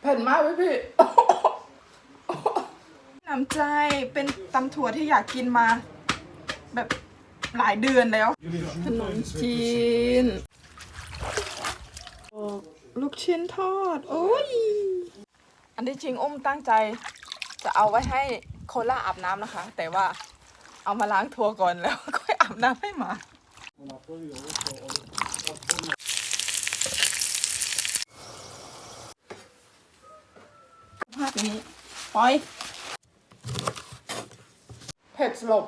เผ็ดมากพี่พี่น้ำใจเป็นตำถั่วที่อยากกินมา แบบหลายเดือนแล้วขนมจีนโอ้ลูกชิ้นทอด โอ้ย อันที่จริงอุ้มตั้งใจจะเอาไว้ให้โคล่าอาบน้ำนะคะ แต่ว่าเอามาล้างทัวก่อนแล้วค่อยอาบน้ำให้หมาาพนี้ปอย เผ็ดสลบ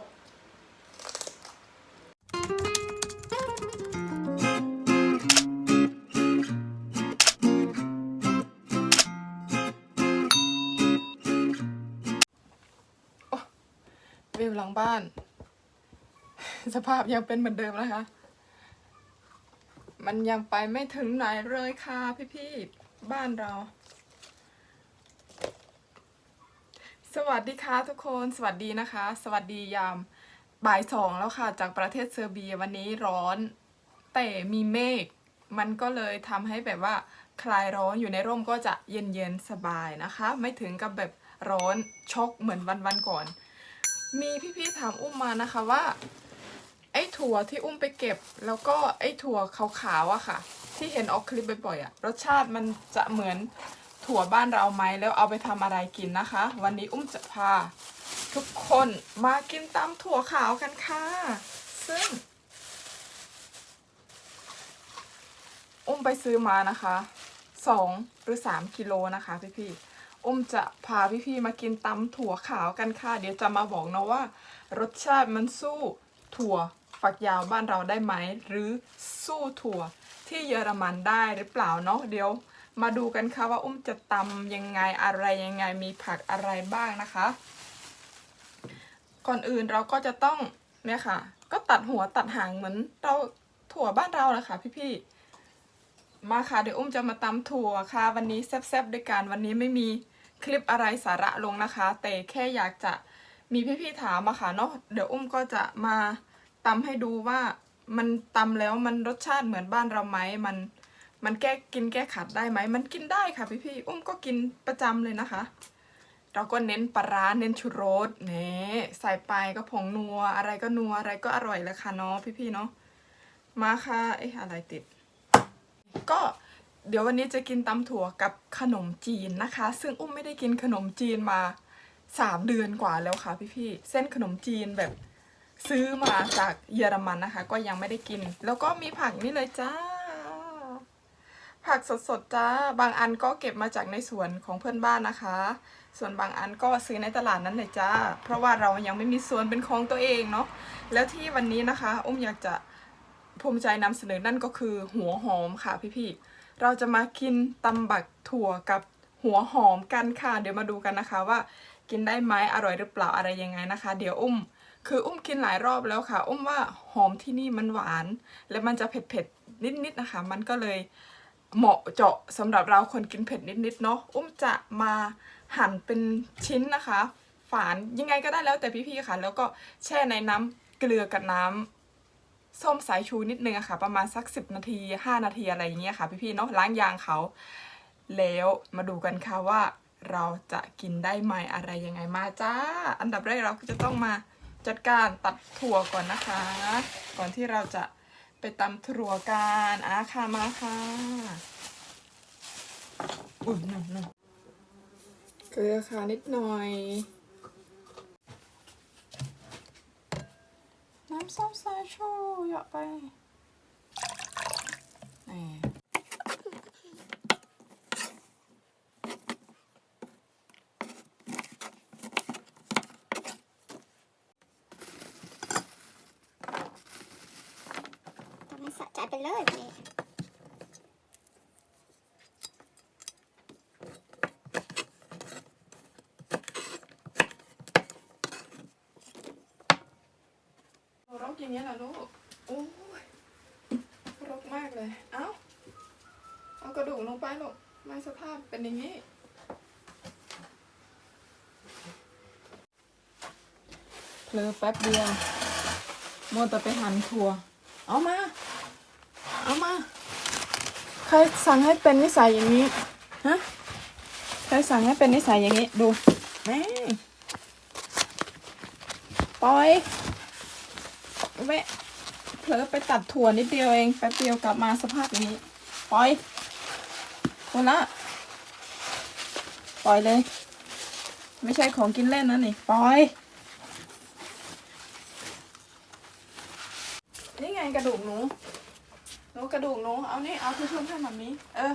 วิวหลังบ้าน สภาพยังเป็นเหมือนเดิมนะคะ มันยังไปไม่ถึงไหนเลยค่ะพี่ๆ บ้านเรา สวัสดีค่ะทุกคนสวัสดีนะคะ สวัสดียามบ่ายสองแล้วค่ะ จากประเทศเซอร์เบียวันนี้ร้อน แต่มีเมฆมันก็เลยทำให้แบบว่าคลายร้อนอยู่ในร่มก็จะเย็นๆสบายนะคะ ไม่ถึงกับแบบร้อนช็อกเหมือนวันๆก่อน มีพี่ๆถามอุ้มมานะคะว่า ไอ้ถั่วที่อุ้มไปเก็บ แล้วก็ไอ้ถั่วขาวๆอะค่ะ ที่เห็นออกคลิปบ่อยๆอะรสชาติมันจะเหมือน ถั่วบ้านเราไหมแล้วเอาไปทำอะไรกินนะคะ วันนี้อุ้มจะพา ทุกคนมากินตำถั่วขาวกันค่ะ ซึ่ง อุ้มไปซื้อมานะคะสองหรือสามกิโลนะคะพี่ๆอุ้มจะพาพี่ๆมากินตำถั่วขาวกันค่ะ เดี๋ยวจะมาบอกนะว่า รสชาติมันสู้ถั่วฝักยาวบ้านเราได้ไหม หรือสู้ถั่วที่เยอรมันได้หรือเปล่าเนาะเดี๋ยว มาดูกันค่ะว่าอุ้มจะตำยังไงอะไรยังไงมีผักอะไรบ้างนะคะ ก่อนอื่นเราก็จะต้องเนี่ยค่ะ ก็ตัดหัวตัดหางเหมือนเราถั่วบ้านเราแหละค่ะพี่ๆมาค่ะเดี๋ยวอุ้มจะมาตำถั่วค่ะ วันนี้แซ่บๆด้วยกันวันนี้ไม่มีคลิปอะไรสาระลงนะคะ แต่แค่อยากจะมีพี่ๆถามมาค่ะเนาะเดี๋ยวอุ้มก็จะมาตำให้ดูว่ามันตำแล้วมันรสชาติเหมือนบ้านเราไหมมัน มันแก้กินแก้ขัดได้ไหม มันกินได้ค่ะพี่ๆอุ้มก็กินประจำเลยนะคะ เราก็เน้นปลาร้าเน้นชูรสเน่ใส่ไปก็ผงนัว อะไรก็นัวอะไรก็อร่อยเลยค่ะเนาะพี่ๆเนาะมาค่ะเอ๊ะอะไรติด ก็เดี๋ยววันนี้จะกินตำถั่วกับขนมจีนนะคะ ซึ่งอุ้มไม่ได้กินขนมจีนมาสามเดือนกว่าแล้วค่ะพี่ๆเส้นขนมจีนแบบซื้อมาจากเยอรมันนะคะ ก็ยังไม่ได้กิน แล้วก็มีผักนี่เลยจ้า ผักสดๆจ้า บางอันก็เก็บมาจากในสวนของเพื่อนบ้านนะคะ ส่วนบางอันก็ซื้อในตลาดนั้นเลยจ้า เพราะว่าเรายังไม่มีสวนเป็นของตัวเองเนาะ แล้วที่วันนี้นะคะ อุ้มอยากจะภูมิใจนำเสนอนั่นก็คือหัวหอมค่ะพี่ๆ เราจะมากินตำบักถั่วกับหัวหอมกันค่ะ เดี๋ยวมาดูกันนะคะว่ากินได้ไหมอร่อยหรือเปล่าอะไรยังไงนะคะ เดี๋ยวอุ้ม คืออุ้มกินหลายรอบแล้วค่ะ อุ้มว่าหอมที่นี่มันหวาน และมันจะเผ็ดๆนิดๆนะคะ มันก็เลย เหมาะเจาะสำหรับเราคนกินเผ็ดนิดๆเนาะอุ้มจะมาหั่นเป็นชิ้นนะคะ ฝานยังไงก็ได้แล้วแต่พี่ๆค่ะ แล้วก็แช่ในน้ำเกลือกับน้ำส้มสายชูนิดนึงอะค่ะ ประมาณสัก 10 นาที 5 นาทีอะไรอย่างเงี้ยค่ะ พี่ๆเนาะล้างยางเขา แล้วมาดูกันค่ะว่าเราจะกินได้ไหมอะไรยังไงมาจ้า อันดับแรกเราก็จะต้องมาจัดการตัดถั่วก่อนนะคะ ก่อนที่เราจะ ไปตำถั่วกันอะค่ะมาค่ะอุ้ยหนึ่งหนึ่งเกลือค่ะนิดหน่อย น้ำส้มสายชูเหยาะไปนี่ ทำให้สะใจไปเลยนี่ รกอย่างเงี้ยเหรอลูก โอ้ยรกมากเลย เอ้า เอากระดูกลงไปลูกไม่สภาพเป็นอย่างนี้ เพลอแป๊บเดียวมัวแต่ไปหั่นถั่ว เอามา เอามา ใครสั่งให้เป็นนิสัยอย่างนี้ ฮะเคยสั่งให้เป็นนิสัยอย่างนี้ ดูแม่ปล่อย แวะเผลอไปตัดถั่วนิดเดียวเองแป๊บเดียวกลับมาสภาพนี้ปล่อยคนละปล่อยเลย ไม่ใช่ของกินเล่นนะนี่ปล่อย นี่ไงกระดูกหนูหนูกระดูกหนูเอานี่เอาที่ชุ่มให้มันนี้ เออ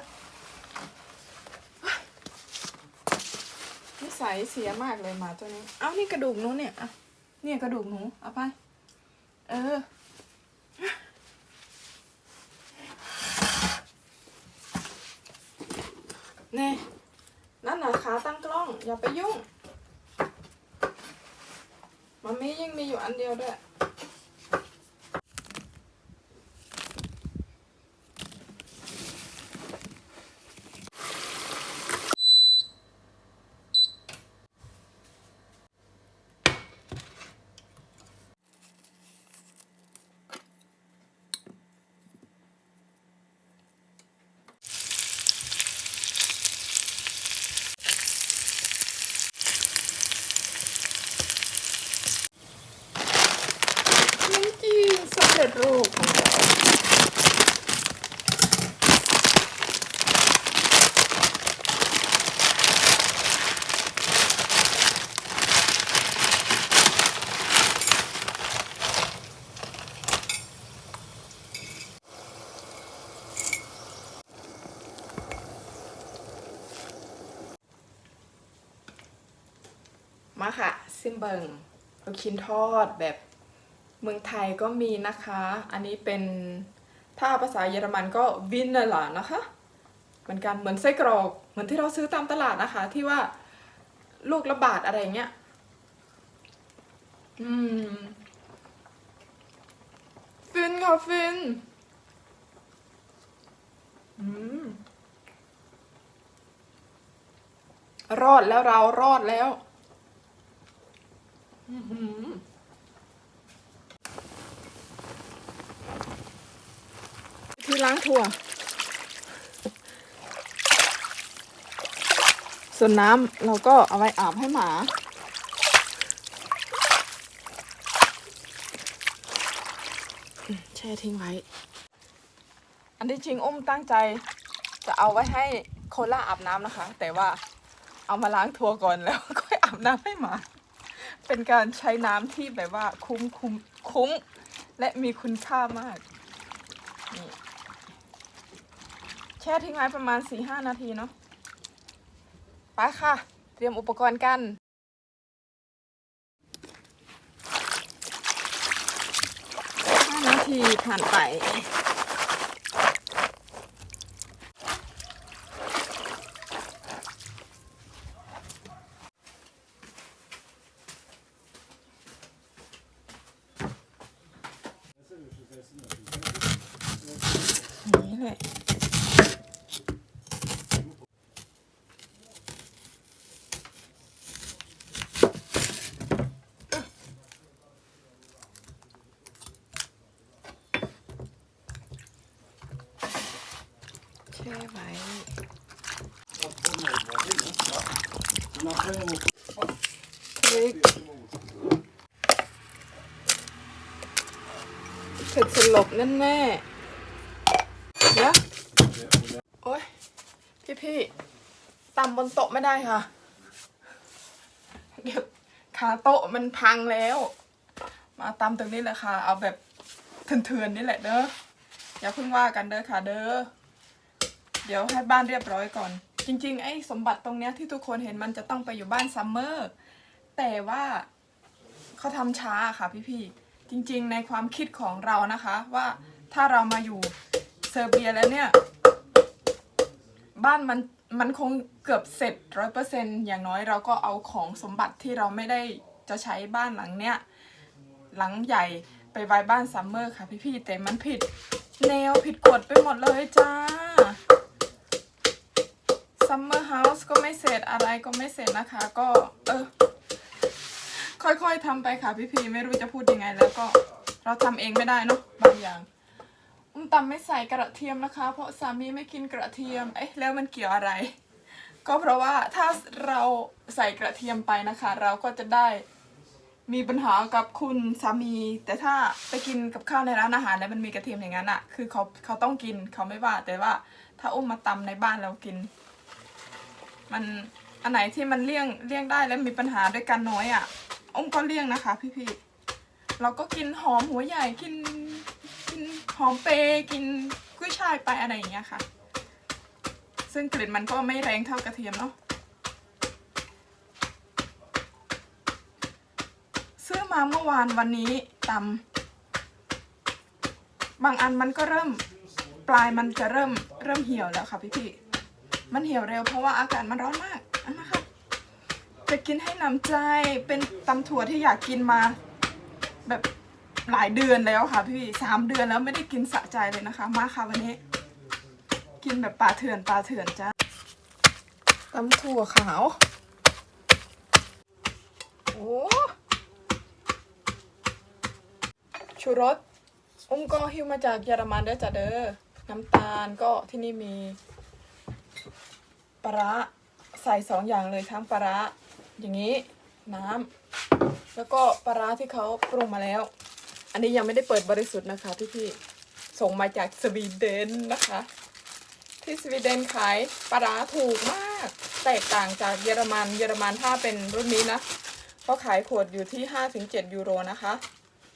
นิสัยเสียมากเลยหมาตัวนี้ เอานี่กระดูกหนูเนี่ยอะเนี่ยกระดูกหนูเอาไป เออ นี่ นั่นน่ะขาตั้งกล้อง อย่าไปยุ่ง มันมียังมีอยู่อันเดียวด้วย น้ำจีนสำ เร็จรูปมาค่ะ ซิมเบิงลูกชิ้นทอดแบบ เมืองไทยก็มีนะคะ อันนี้เป็นถ้าภาษาเยอรมันก็วินเนล่ะนะคะเหมือนกันเหมือนไส้กรอกเหมือนที่เราซื้อตามตลาดนะคะ ที่ว่าลูกละบาทอะไรเงี้ยอืมฟินค่ะฟินอืมรอดแล้วเรารอดแล้ว อืหือ ที่ ล้างถั่ว ส่วนน้ำเราก็เอาไว้อาบให้หมาแช่ทิ้งไว้ อันที่จริงอุ้มตั้งใจจะเอาไว้ให้โคล่าอาบน้ำนะคะ แต่ว่าเอามาล้างถั่วก่อนแล้วค่อยอาบน้ำให้หมา เป็นการใช้น้ำที่แบบว่าคุ้มคุ้มคุ้มและมีคุณค่ามากนี่ ช่ทิ้งไว้ประมาณ 4-5 นาทีเนาะ ไปค่ะ เตรียมอุปกรณ์กัน 5 นาทีผ่านไป อย่างนี้แหละ แช่ ไว้พริกเผ็ดสลบแน่แน่เโอ้ยพี่พี่ๆตำบนโต๊ะไม่ได้ค่ะ เดี๋ยวขาโต๊ะมันพังแล้ว มาตำตรงนี้แหละค่ะ เอาแบบเถื่อนๆนี่แหละเด้ออย่าเพิ่งว่ากันเด้อค่ะเด้อ เดี๋ยวให้บ้านเรียบร้อยก่อน จริงๆ ไอ้สมบัติตรงเนี้ยที่ทุกคนเห็นมันจะต้องไปอยู่บ้านซัมเมอร์ แต่ว่าเขาทำช้าค่ะพี่ๆ จริงๆ ในความคิดของเรานะคะว่าถ้าเรามาอยู่เซอร์เบียแล้วเนี่ย บ้านมันมันคงเกือบเสร็จร้อยเปอร์เซ็นอย่างน้อยเราก็เอาของสมบัติที่เราไม่ได้จะใช้บ้านหลังเนี้ยหลังใหญ่ไปไว้บ้านซัมเมอร์ค่ะพี่ๆแต่มันผิดแนวผิดกฎไปหมดเลยจ้า ซัมเมอร์เฮาส์ก็ไม่เสร็จอะไรก็ไม่เสร็จนะคะ ก็เออ ค่อยๆทำไปค่ะพี่พีไม่รู้จะพูดยังไง แล้วก็เราทำเองไม่ได้เนาะบางอย่างอุ้มตำไม่ใส่กระเทียมนะคะ เพราะสามีไม่กินกระเทียมเอ๊ะแล้วมันเกี่ยวอะไร ก็เพราะว่าถ้าเราใส่กระเทียมไปนะคะ เราก็จะได้มีปัญหากับคุณสามี แต่ถ้าไปกินกับข้าวในร้านอาหารแล้วมันมีกระเทียมอย่างนั้นอะคือเขาเขาต้องกินเขาไม่ว่า แต่ว่าถ้าอุ้มมาตำในบ้านเรากิน มันอันไหนที่มันเลี่ยงเลี่ยงได้แล้วมีปัญหาด้วยกันน้อยอะอุ้มก็เลี่ยงนะคะ พี่ๆเราก็กินหอมหัวใหญ่กินกินหอมเปกินกุ้ยช่ายไปอะไรอย่างเงี้ยค่ะ ซึ่งกลิ่นมันก็ไม่แรงเท่ากระเทียมเนาะซื้อมาเมื่อวานวันนี้ตำบางอันมันก็เริ่มปลายมันจะเริ่มเริ่มเหี่ยวแล้วค่ะพี่พี่ๆ มันเหี่ยวเร็วเพราะว่าอากาศมันร้อนมากอันนะคะจะกินให้หนำใจเป็นตำถั่วที่อยากกินมา แบบหลายเดือนแล้วค่ะพี่สามเดือนแล้วไม่ได้กินสะใจเลยนะคะ มาค่ะวันนี้ กินแบบปลาเถื่อนปลาเถื่อนจ้าตำถั่วขาว โอ้ชูรสอุ้มก็ฮิวมาจากเยอรมันเด้อจ้ะเด้อน้ำตาลก็ที่นี่มี ปลาใส่สองอย่างเลยทั้งปลาอย่างนี้น้ำแล้วก็ปลาที่เขาปรุงมาแล้ว อันนี้ยังไม่ได้เปิดบริสุทธิ์นะคะพี่ๆส่งมาจากสวีเดนนะคะ ที่สวีเดนขายปลาร้าถูกมาก แตกต่างจากเยอรมันเยอรมันถ้าเป็นรุ่นนี้นะก็ขายขวดอยู่ที่ 5-7 ยูโรนะคะ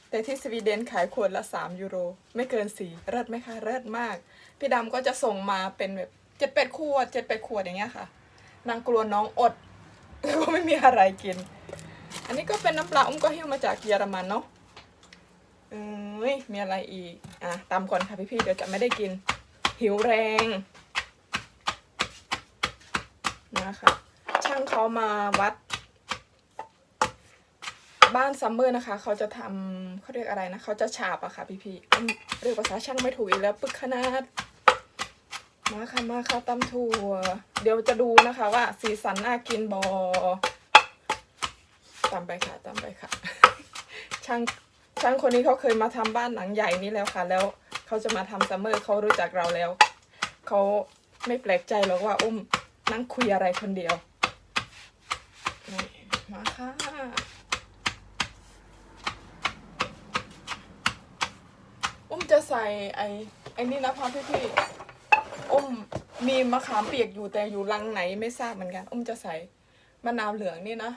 แต่ที่สวีเดนขายขวดละ 3 ยูโร ไม่เกิน 4 เลิศไหมคะ เลิศมาก พี่ดำก็จะส่งมาเป็นแบบ เจ็ดแปดขวดเจ็ดแปดขวดอย่างเงี้ยค่ะ นางกลัวน้องอดก็ไม่มีอะไรกิน อันนี้ก็เป็นน้ำปลาอุ้มก็หิ้วมาจากเยอรมันเนาะเอ้ยมีอะไรอีก อะตามก่อนค่ะพี่ๆเดี๋ยวจะไม่ได้กิน หิวแรงนะคะช่างเขามาวัด บ้านซัมเมอร์นะคะ เขาจะทำเขาเรียกอะไรนะ เขาจะฉาบอะค่ะพี่พี่ๆอืมเรียกภาษาช่างไม่ถูกอีกแล้ว ปึกขนาด มาค่ะมาค่ะตำถั่ว เดี๋ยวจะดูนะคะว่า สีสันน่ากินบอตามไปค่ะตามไปค่ะ ช่างช่างคนนี้เขาเคยมาทำบ้านหลังใหญ่นี้แล้วค่ะ แล้วเขาจะมาทำซัมเมอร์เขารู้จักเราแล้วเขาไม่แปลกใจหรอกว่าอุ้มนั่งคุยอะไรคนเดียวมาค่ะอุ้มจะใส่ไอ้ไอ้นี่นะพี่พี่ อุ้มมีมะขามเปียกอยู่แต่อยู่ลังไหนไม่ทราบเหมือนกันอุ้มจะใส่มะนาวเหลืองนี่นะ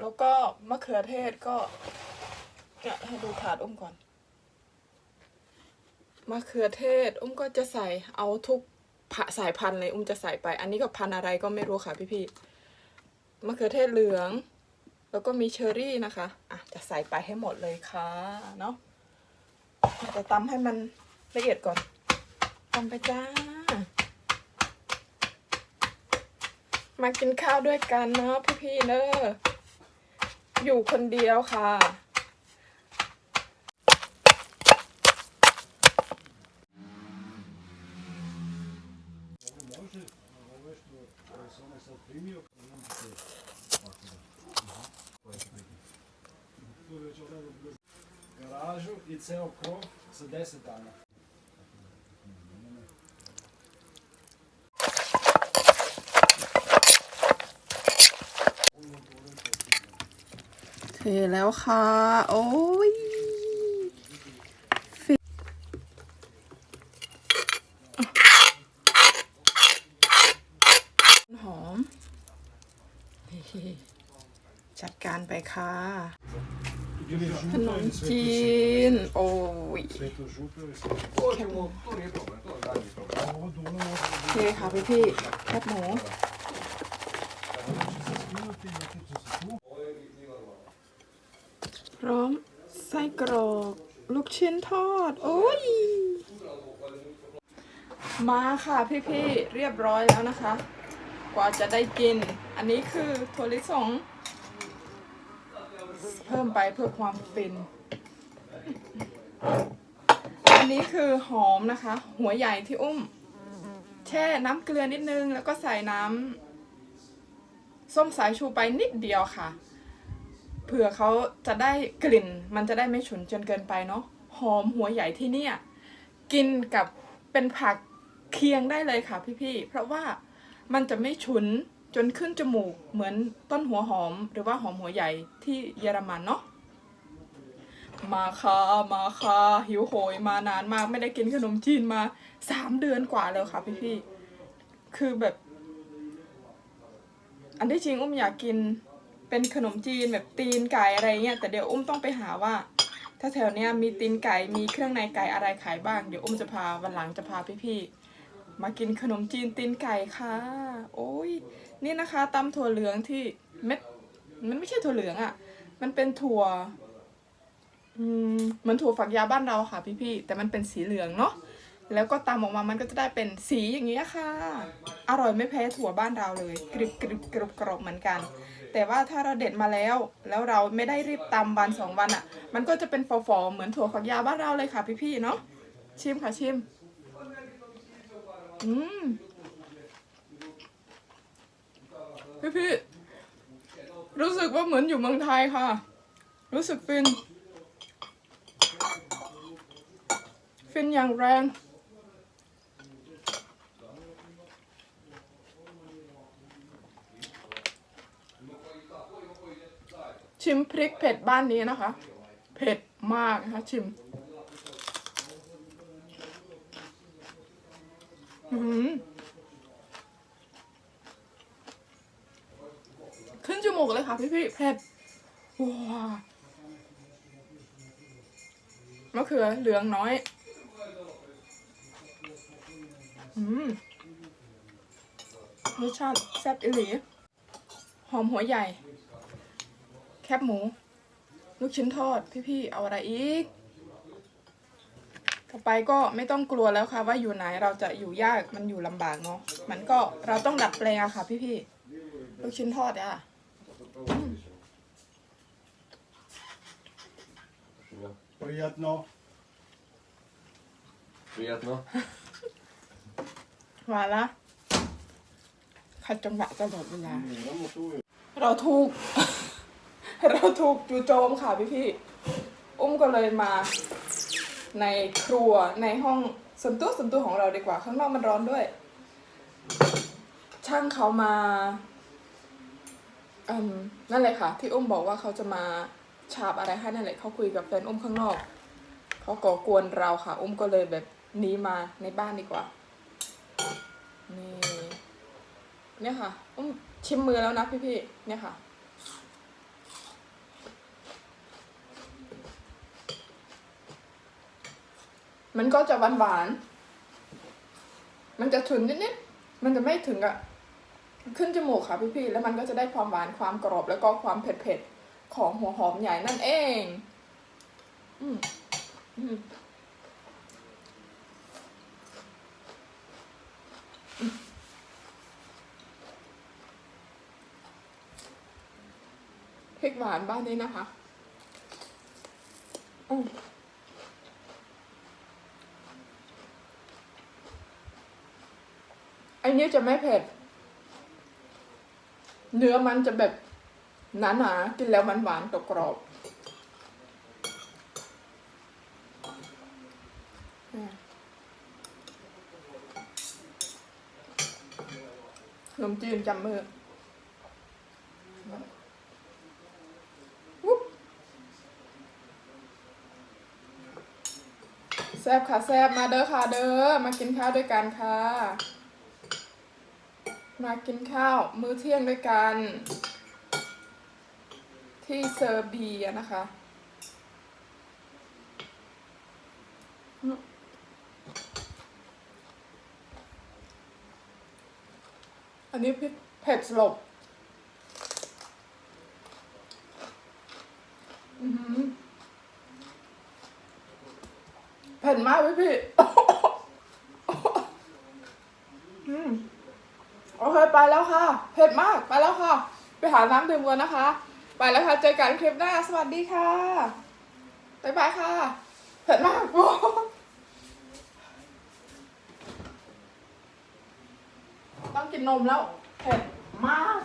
แล้วก็มะเขือเทศก็เนี่ยให้ดูถาดอุ้มก่อนมะเขือเทศ อุ้มก็จะใส่เอาทุกสายพันธุ์เลยอุ้มจะใส่ไป อันนี้ก็พันธุ์อะไรก็ไม่รู้ค่ะพี่พี่ๆมะเขือเทศเหลือง แล้วก็มีเชอร์รี่นะคะอะจะใส่ไปให้หมดเลยค่ะเนาะจะตำให้มันละเอียดก่อน ตำไปจ้า มากินข้าวด้วยกันเนาะพี่ๆเนอะอยู่คนเดียวค่ะ Može, ovo što sam onaj sad primio, แล้วค่ะ โอ้ยหอม จัดการไปค่ะขนมจีน โอ้ยโอเคค่ะพี่พี่แคบหมู Ovo će se skinuti, neki će se tu. พร้อมไส้กรอกลูกชิ้นทอด โอ้ย มาค่ะพี่ๆเรียบร้อยแล้วนะคะ กว่าจะได้กิน อันนี้คือถั่วลิสง เพิ่มไปเพื่อความฟิน อันนี้คือหอมนะคะ หัวใหญ่ที่อุ้ม แช่น้ำเกลือนิดนึง แล้วก็ใส่น้ำส้มสายชูไปนิดเดียวค่ะ เผื่อเขาจะได้กลิ่น มันจะได้ไม่ฉุนจนเกินไปเนาะหอมหัวใหญ่ที่เนี่ย กินกับเป็นผัก เคียงได้เลยค่ะพี่ๆ เพราะว่ามันจะไม่ฉุนจนขึ้นจมูกเหมือนต้นหัวหอมหรือว่าหอมหัวใหญ่ที่เยอรมันเนาะมาค่ะมาค่ะหิวโหยมานานมากไม่ได้กินขนมจีนมาสามเดือนกว่าแล้วค่ะพี่ๆ คือแบบ อันที่จริงอุ้มอยากกินเป็นขนมจีนแบบตีนไก่อะไรเงี้ยแต่เดี๋ยวอุ้มต้องไปหาว่า ถ้าแถวเนี้ยมีตีนไก่มีเครื่องในไก่อะไรขายบ้างเดี๋ยวอุ้มจะพาวันหลังจะพาพี่ๆ มากินขนมจีนตีนไก่ค่ะ โอ้ย นี่นะคะตำถั่วเหลืองที่เม็ด มันไม่ใช่ถั่วเหลืองอะ่ะ มันเป็นถั่วอืมเหมือนถั่วฝักยาวบ้านเราค่ะพี่ๆ แต่มันเป็นสีเหลืองเนาะ แล้วก็ตำออกมา มันก็จะได้เป็นสีอย่างเงี้ยค่ะ อร่อยไม่แพ้ถั่วบ้านเราเลย กริบกริบกรอบกรอบเหมือนกัน แต่ว่าถ้าเราเด็ดมาแล้ว แล้วเราไม่ได้รีบตำวันสองวันอะ่ะ มันก็จะเป็นฟอๆเหมือนถั่วฝักยาวบ้านเราเลยค่ะพี่ๆ เนาะ ชิมค่ะชิม อืมพี่ๆรู้สึกว่าเหมือนอยู่เมืองไทยค่ะ รู้สึกฟิน ฟินอย่างแรง ชิมพริกเผ็ดบ้านนี้นะคะ เผ็ดมากนะคะชิม อื้อหือ ขึ้นจมูกเลยค่ะพี่พี่เผ็ดว้ามะเขือเหลืองน้อย อืมรสชาติแซ่บอิหลี หอมหัวใหญ่ แคบหมู ลูกชิ้นทอด พี่ๆ เอาอะไรอีก ไปก็ไม่ต้องกลัวแล้วค่ะ ว่าอยู่ไหนเราจะอยู่ยากมันอยู่ลำบากเนาะมันก็เราต้องดัดแปลงค่ะ พี่ๆลูกชิ้นทอดอะปริยัตโนปริยัตโนหวาละขัดจังหวะตลอดเวลาเราถูก เราถูกจู่โจมค่ะพี่พี่อุ้มก็เลยมา ในครัวในห้องส่วนตัวส่วนตัวของเราดีกว่า ข้างนอกมันร้อนด้วย ช่างเขามาอืมนั่นเลยค่ะ ที่อุ้มบอกว่าเขาจะมาฉาบอะไรให้นั่นแหละเขาคุยกับแฟนอุ้มข้างนอกเขาก่อกวนเราค่ะ อุ้มก็เลยแบบหนีมาในบ้านดีกว่านี่เนี่ยค่ะ อุ้มชิมมือแล้วนะพี่ๆเนี่ยค่ะ มันก็จะหวานหวาน มันจะฉุนนิดๆ มันจะไม่ถึงกับขึ้นจมูกค่ะพี่ๆ แล้วมันก็จะได้ความหวานความกรอบแล้วก็ความเผ็ดๆ ของหัวหอมใหญ่นั่นเอง อืมอืมพริกหวานบ้านนี้นะคะ อืม อ้นี้จะไม่เผ็ด เนื้อมันจะแบบหนาๆกินแล้วมันหวานกรอบๆอืมขนมจีนจำมือแซบค่ะแซบมาเด้อค่ะเด้อมากินข้าวด้วยกันค่ะ มากินข้าวมื้อเที่ยงด้วยกัน ที่เซอร์เบียนะคะ อันนี้เผ็ดสลบเผ็ดมากพี่พี่ อืมโอเคไปแล้วค่ะ เผ็ดมาก ไปแล้วค่ะ ไปหาน้ำดื่มกันนะคะ ไปแล้วค่ะ เจอกันคลิปหน้า สวัสดีค่ะ บ๊ายบายค่ะ เผ็ดมากต้องกินนมแล้ว เผ็ดมาก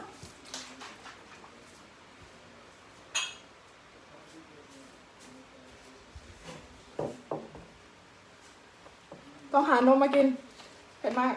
ต้องหานมมากิน เผ็ดมาก